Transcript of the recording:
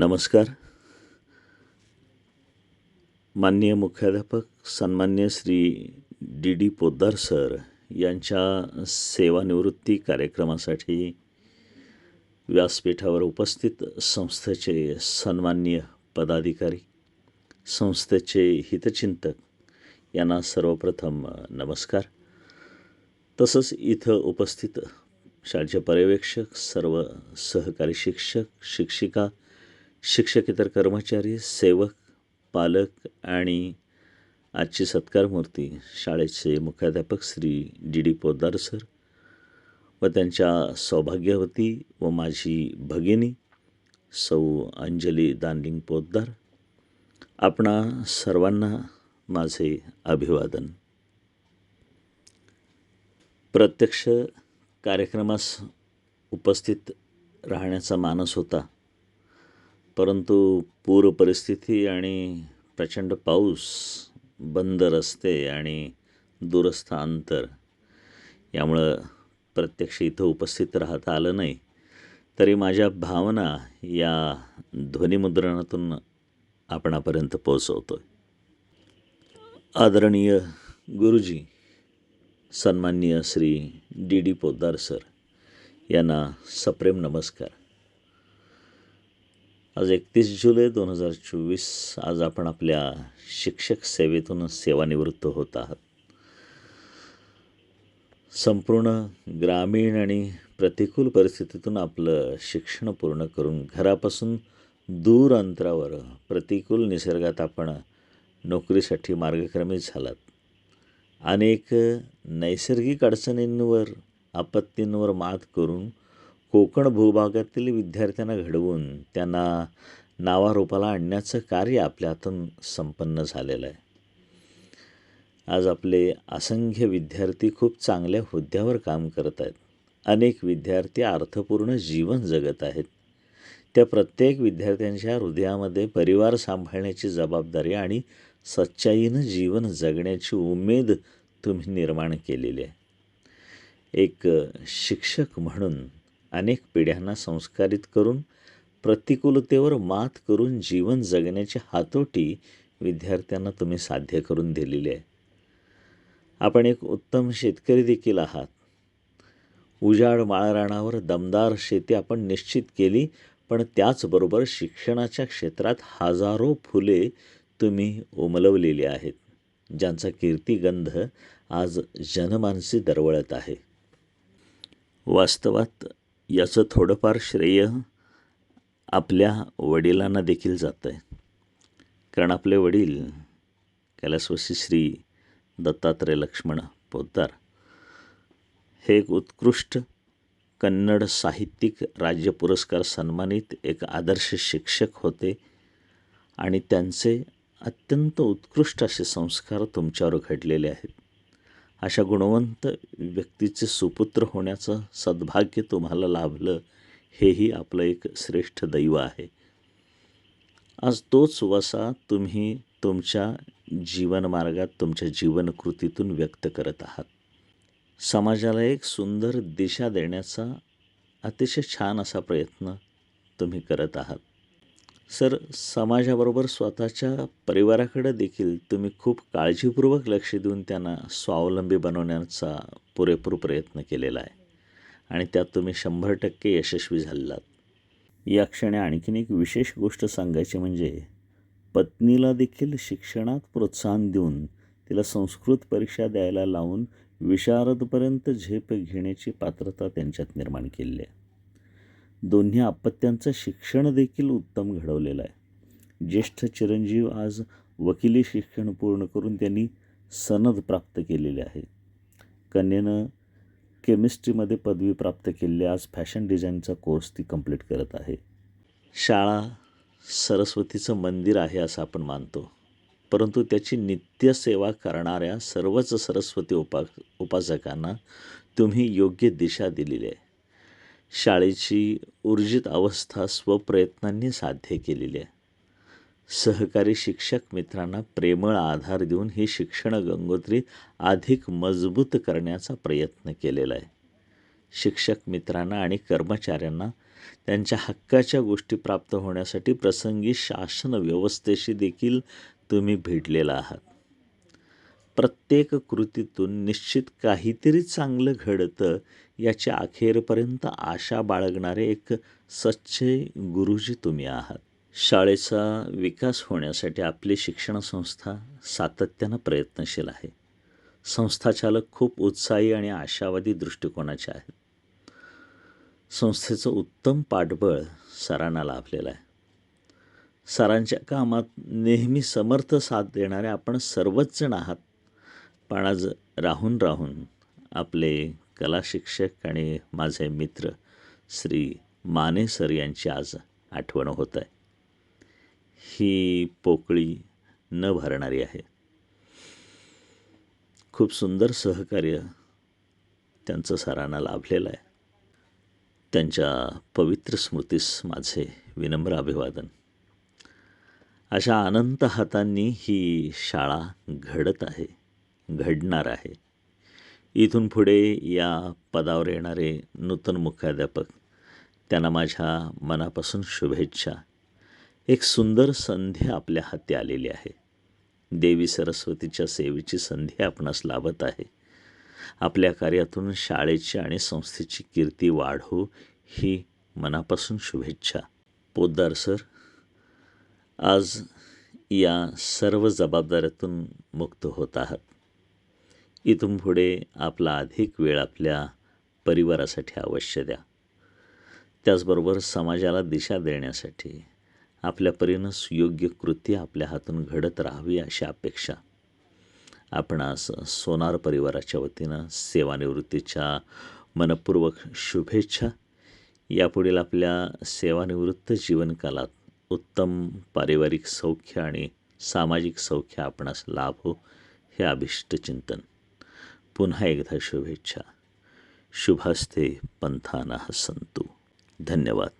नमस्कार. माननीय मुख्याध्यापक सन्मान्य Shri D D Poddar sir यांच्या सेवानिवृत्ती कार्यक्रमासाठी व्यासपीठावर उपस्थित संस्थेचे सन्मान्य पदाधिकारी संस्थेचे हितचिंतक यांना सर्वप्रथम नमस्कार. तसंच इथं उपस्थित शाळेचे पर्यवेक्षक सर्व सहकारी शिक्षक शिक्षिका शिक्षकेतर कर्मचारी सेवक पालक आणि आजची सत्कारमूर्ती शाळेचे मुख्याध्यापक Shri D D Poddar sir व त्यांच्या सौभाग्यवती व माझी भगिनी सौ अंजली दानलिंग पोद्दार. आपणा सर्वांना माझे अभिवादन. प्रत्यक्ष कार्यक्रमास उपस्थित राहण्याचा मानस होता. परंतु पूर परिस्थिती आणि प्रचंड पाऊस बंद रस्ते आणि दूरस्थ अंतर यामुळं प्रत्यक्ष इथं उपस्थित राहता आलं नाही. तरी माझ्या भावना या ध्वनिमुद्रणातून आपणापर्यंत पोचवतो आहे आदरणीय गुरुजी सन्माननीय Shri D D Poddar sir यांना सप्रेम नमस्कार. आज एकतीस जुलै दोन हजार चोवीस आज आपण आपल्या शिक्षक सेवेतून सेवानिवृत्त होत आहात. संपूर्ण ग्रामीण आणि प्रतिकूल परिस्थितीतून आपलं शिक्षण पूर्ण करून घरापासून दूर अंतरावर प्रतिकूल निसर्गात आपण नोकरीसाठी मार्गक्रमी झालात. अनेक नैसर्गिक अडचणींवर आपत्तींवर मात करून कोकण भूभागातील विद्यार्थ्यांना घडवून त्यांना नावारूपाला आणण्याचं कार्य आपल्या हातून संपन्न झालेलं आहे. आज आपले असंख्य विद्यार्थी खूप चांगल्या हुद्द्यावर काम करत आहेत. अनेक विद्यार्थी अर्थपूर्ण जीवन जगत आहेत. त्या प्रत्येक विद्यार्थ्यांच्या हृदयामध्ये परिवार सांभाळण्याची जबाबदारी आणि सच्चाईनं जीवन जगण्याची उमेद तुम्ही निर्माण केलेली आहे. एक शिक्षक म्हणून अनेक पिढ्यांना संस्कारित करून प्रतिकूलतेवर मात करून जीवन जगण्याची हातोटी विद्यार्थ्यांना तुम्ही साध्य करून दिलेली आहे. आपण एक उत्तम शेतकरी देखील आहात. उजाड माळराणावर दमदार शेती आपण निश्चित केली पण त्याचबरोबर शिक्षणाच्या क्षेत्रात हजारो फुले तुम्ही उमलवलेली आहेत ज्यांचा कीर्तिगंध आज जनमानसी दरवळत आहे. वास्तवात याचं थोडंफार श्रेय आपल्या वडिलांना देखील जातं आहे कारण आपले वडील कैलासवासी श्री दत्तात्रय लक्ष्मण पोद्दार हे एक उत्कृष्ट कन्नड साहित्यिक राज्य पुरस्कार सन्मानित एक आदर्श शिक्षक होते आणि त्यांचे अत्यंत उत्कृष्ट असे संस्कार तुमच्यावर घडलेले आहेत. अशा गुणवंत व्यक्तीचे सुपुत्र होण्याचं सद्भाग्य तुम्हाला लाभलं हेही आपलं एक श्रेष्ठ दैव आहे. आज तोच वसा तुम्ही तुमच्या जीवनमार्गात तुमच्या जीवनकृतीतून व्यक्त करत आहात. समाजाला एक सुंदर दिशा देण्याचा अतिशय छान असा प्रयत्न तुम्ही करत आहात. सर समाजाबरोबर स्वतःच्या परिवाराकडे देखील तुम्ही खूप काळजीपूर्वक लक्ष देऊन त्यांना स्वावलंबी बनवण्याचा पुरेपूर प्रयत्न केलेला आहे. आणि त्यात तुम्ही शंभर टक्के यशस्वी झालात. या क्षणी आणखीन एक विशेष गोष्ट सांगायची म्हणजे पत्नीला देखील शिक्षणात प्रोत्साहन देऊन तिला संस्कृत परीक्षा द्यायला लावून विशारदपर्यंत झेप घेण्याची पात्रता त्यांच्यात निर्माण केली आहे. दोन्ही अपत्यांचं शिक्षण देखील उत्तम घडवलेलं आहे. ज्येष्ठ चिरंजीव आज वकिली शिक्षण पूर्ण करून त्यांनी सनद प्राप्त केलेली आहे. कन्येनं केमिस्ट्रीमध्ये पदवी प्राप्त केली आज फॅशन डिझाईनचा कोर्स ती कंप्लीट करत आहे. शाळा सरस्वतीचं मंदिर आहे असं आपण मानतो. परंतु त्याची नित्यसेवा करणाऱ्या सर्वच सरस्वती उपा उपासकांना तुम्ही योग्य दिशा दिलेली आहे. शाळेची ऊर्जित अवस्था स्वप्रयत्नांनी साध्य केलेली आहे. सहकारी शिक्षक मित्रांना प्रेमळ आधार देऊन ही शिक्षण गंगोत्री अधिक मजबूत करण्याचा प्रयत्न केलेला आहे. शिक्षक मित्रांना आणि कर्मचाऱ्यांना त्यांच्या हक्काच्या गोष्टी प्राप्त होण्यासाठी प्रसंगी शासन व्यवस्थेशी देखील तुम्ही भिडलेला आहात. प्रत्येक कृतीतून निश्चित काहीतरी चांगलं घडतं याच्या अखेरपर्यंत आशा बाळगणारे एक सच्चे गुरुजी तुम्ही आहात. शाळेचा विकास होण्यासाठी आपली शिक्षण संस्था सातत्यानं प्रयत्नशील आहे. संस्थाचालक खूप उत्साही आणि आशावादी दृष्टिकोनाचे आहेत. संस्थेचं उत्तम पाठबळ सरांना लाभलेलं आहे. सरांच्या कामात नेहमी समर्थ साथ देणारे आपण सर्वच जण आहात पण आज राहून राहून आपले कला शिक्षक आणि माझे मित्र श्री माने सर यांची आज आठवण होत आहे. ही पोकळी न भरणारी आहे. खूप सुंदर सहकार्य त्यांचं सरांना लाभलेलं आहे. त्यांच्या पवित्र स्मृतीस माझे विनम्र अभिवादन. अशा अनंत हातांनी ही शाळा घडत आहे. घडणार आहे. इथून पुढे या पदावर येणारे नूतन मुख्याध्यापक त्यांना माझ्या मनापासून शुभेच्छा. एक सुंदर संधी आपल्या हाती आलेली आहे. देवी सरस्वतीच्या सेवेची संधी आपणास लाभत आहे. आपल्या कार्यातून शाळेची आणि संस्थेची कीर्ती वाढो ही मनापासून शुभेच्छा. पोद्दार सर आज या सर्व जबाबदाऱ्यातून मुक्त होत आहात. इथून पुढे आपला अधिक वेळ आपल्या परिवारासाठी अवश्य द्या. त्याचबरोबर समाजाला दिशा देण्यासाठी आपल्या परीनं सुयोग्य कृती आपल्या हातून घडत राहावी अशी अपेक्षा. आपण सोनार परिवाराच्या वतीनं सेवानिवृत्तीच्या मनपूर्वक शुभेच्छा. यापुढील आपल्या सेवानिवृत्त जीवनकालात उत्तम पारिवारिक सौख्य आणि सामाजिक सौख्य आपणास लाभ हो हे अभिष्ट चिंतन. पुन्हा एकदा शुभेच्छा. शुभास्ते पंथाना संतू धन्यवाद.